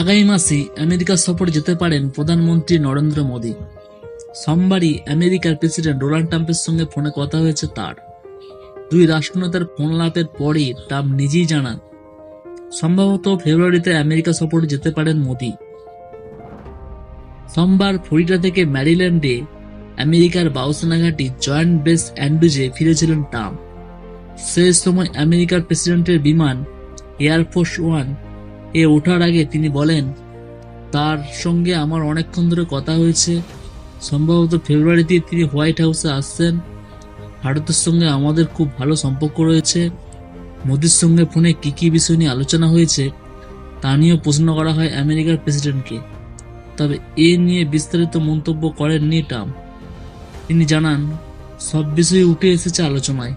আগামী মাসে আমেরিকা সফরে যেতে পারেন প্রধানমন্ত্রী নরেন্দ্র মোদী। সোমবারই আমেরিকার প্রেসিডেন্ট ডোনাল্ড ট্রাম্পের সঙ্গে ফোনে কথা হয়েছে তার। দুই রাষ্ট্রনেতার ফোন লাপের পরই ট্রাম্প নিজেই জানান, সম্ভবত ফেব্রুয়ারিতে আমেরিকা সফরে যেতে পারেন মোদী। সোমবার ফ্লোরিডা থেকে ম্যারিল্যান্ডে আমেরিকার বাউসেনা ঘাঁটি জয়েন্ট বেস অ্যান্ড্রুজে ফিরেছিলেন ট্রাম্প। সেই সময় আমেরিকার প্রেসিডেন্টের বিমান এয়ারফোর্স ওয়ান এ ওঠার আগে তিনি বলেন, তার সঙ্গে আমার অনেকক্ষণ ধরে কথা হয়েছে। সম্ভবত ফেব্রুয়ারিতে তিনি হোয়াইট হাউসে আসছেন। ভারতের সঙ্গে আমাদের খুব ভালো সম্পর্ক রয়েছে। মোদির সঙ্গে ফোনে কী কী বিষয় নিয়ে আলোচনা হয়েছে, তা নিয়েও প্রশ্ন করা হয় আমেরিকার প্রেসিডেন্টকে। তবে এ নিয়ে বিস্তারিত মন্তব্য করেননি ট্রাম্প। তিনি জানান, সব বিষয় উঠে এসেছে আলোচনায়।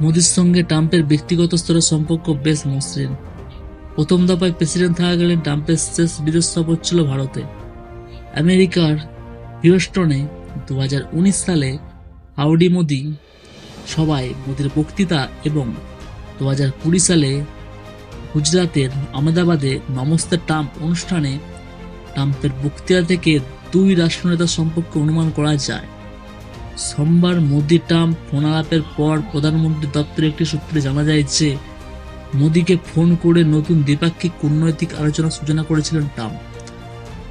মোদির সঙ্গে ট্রাম্পের ব্যক্তিগত স্তরের সম্পর্ক বেশ মসৃণ। প্রথম দফায় প্রেসিডেন্ট থাকাকালীন ট্রাম্পের শেষ বিদেশ সফর ছিল ভারতে। আমেরিকার হিউস্টনে দু সালে হাউডি মোদি সভায় মোদির বক্তৃতা এবং দু হাজার কুড়ি সালে গুজরাতের আহমেদাবাদে নমস্তে ট্রাম্প অনুষ্ঠানে ট্রাম্পের বক্তৃতা থেকে দুই রাষ্ট্রনেতার সম্পর্কে অনুমান করা যায়। সোমবার মোদি ট্রাম্প ফোনালাপের পর প্রধানমন্ত্রী দপ্তরের একটি সূত্রে জানা যায় যে মোদিকে ফোন করে নতুন দ্বিপাক্ষিক কূটনৈতিক আলোচনার সূচনা করেছিলেন ট্রাম্প।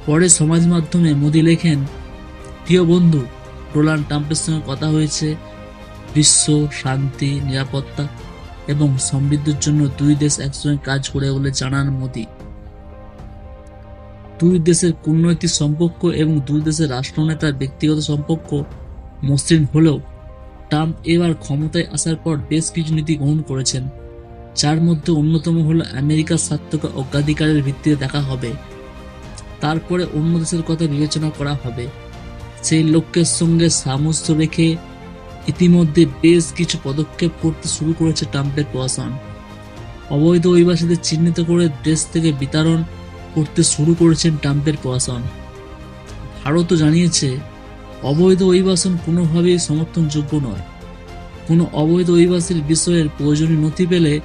পরে সমাজ মাধ্যমে মোদি লেখেন, প্রিয় বন্ধু, ডোনাল্ড ট্রাম্পের সঙ্গে কথা হয়েছে বিশ্ব শান্তি, নিরাপত্তা এবং সমৃদ্ধির জন্য দুই দেশ একসঙ্গে কাজ করে বলে জানান মোদি। দুই দেশের কূটনৈতিক সম্পর্ক এবং দুই দেশের রাষ্ট্রনেতার ব্যক্তিগত সম্পর্ক মসৃণ হলেও ট্রাম্প এবার ক্ষমতায় আসার পর বেশ কিছু নীতি গ্রহণ করেছেন। যার মধ্যে অন্যতম হলো আমেরিকার স্বার্থকে অগ্রাধিকারের ভিত্তিতে দেখা হবে। তারপরে অন্য দেশের কথা বিবেচনা করা হবে। সেই লক্ষ্যের সঙ্গে সামঞ্জস্য রেখে ইতিমধ্যে বেশ কিছু পদক্ষেপ করতে শুরু করেছে ট্রাম্পের প্রশাসন। অবৈধ অভিবাসীদের চিহ্নিত করে দেশ থেকে বিতরণ করতে শুরু করেছেন ট্রাম্পের প্রশাসন। ভারতও জানিয়েছে, অবৈধ অভিবাসন কোনোভাবেই সমর্থনযোগ্য নয়। কোনো অবৈধ অভিবাসীর বিষয়ের প্রয়োজনীয় নথি পেলে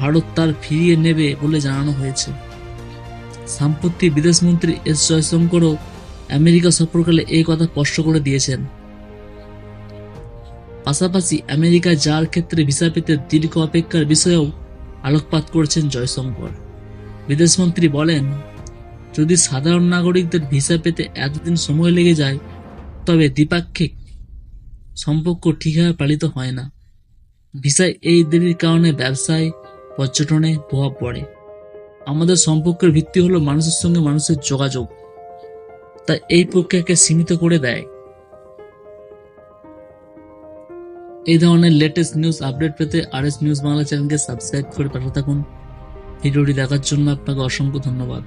ভারত তার ফিরিয়ে নেবে বলে জানানো হয়েছে। সাম্প্রতি বিদেশমন্ত্রী এস জয়শঙ্করও আমেরিকা সফরকালে এই কথা স্পষ্ট করে দিয়েছেন। পাশাপাশি আমেরিকা যার ক্ষেত্রে ভিসা পেতে দীর্ঘ অপেক্ষার বিষয়েও আলোকপাত করেছেন জয়শঙ্কর। বিদেশমন্ত্রী বলেন, যদি সাধারণ নাগরিকদের ভিসা পেতে এতদিন সময় লেগে যায়, তবে দ্বিপাক্ষিক সম্পর্ক ঠিকভাবে পালিত হয় না। ভিসায় এই দেরির কারণে ব্যবসায় পর্যটনে প্রভাব পড়ে। আমাদের সম্পর্কের ভিত্তি হলো মানুষের সঙ্গে মানুষের যোগাযোগ। তা এই প্রক্রিয়াকে সীমিত করে দেয়। এই ধরনের লেটেস্ট নিউজ আপডেট পেতে আর এস নিউজ বাংলা চ্যানেলকে সাবস্ক্রাইব করে পাঠাতে থাকুন। ভিডিওটি দেখার জন্য আপনাকে অসংখ্য ধন্যবাদ।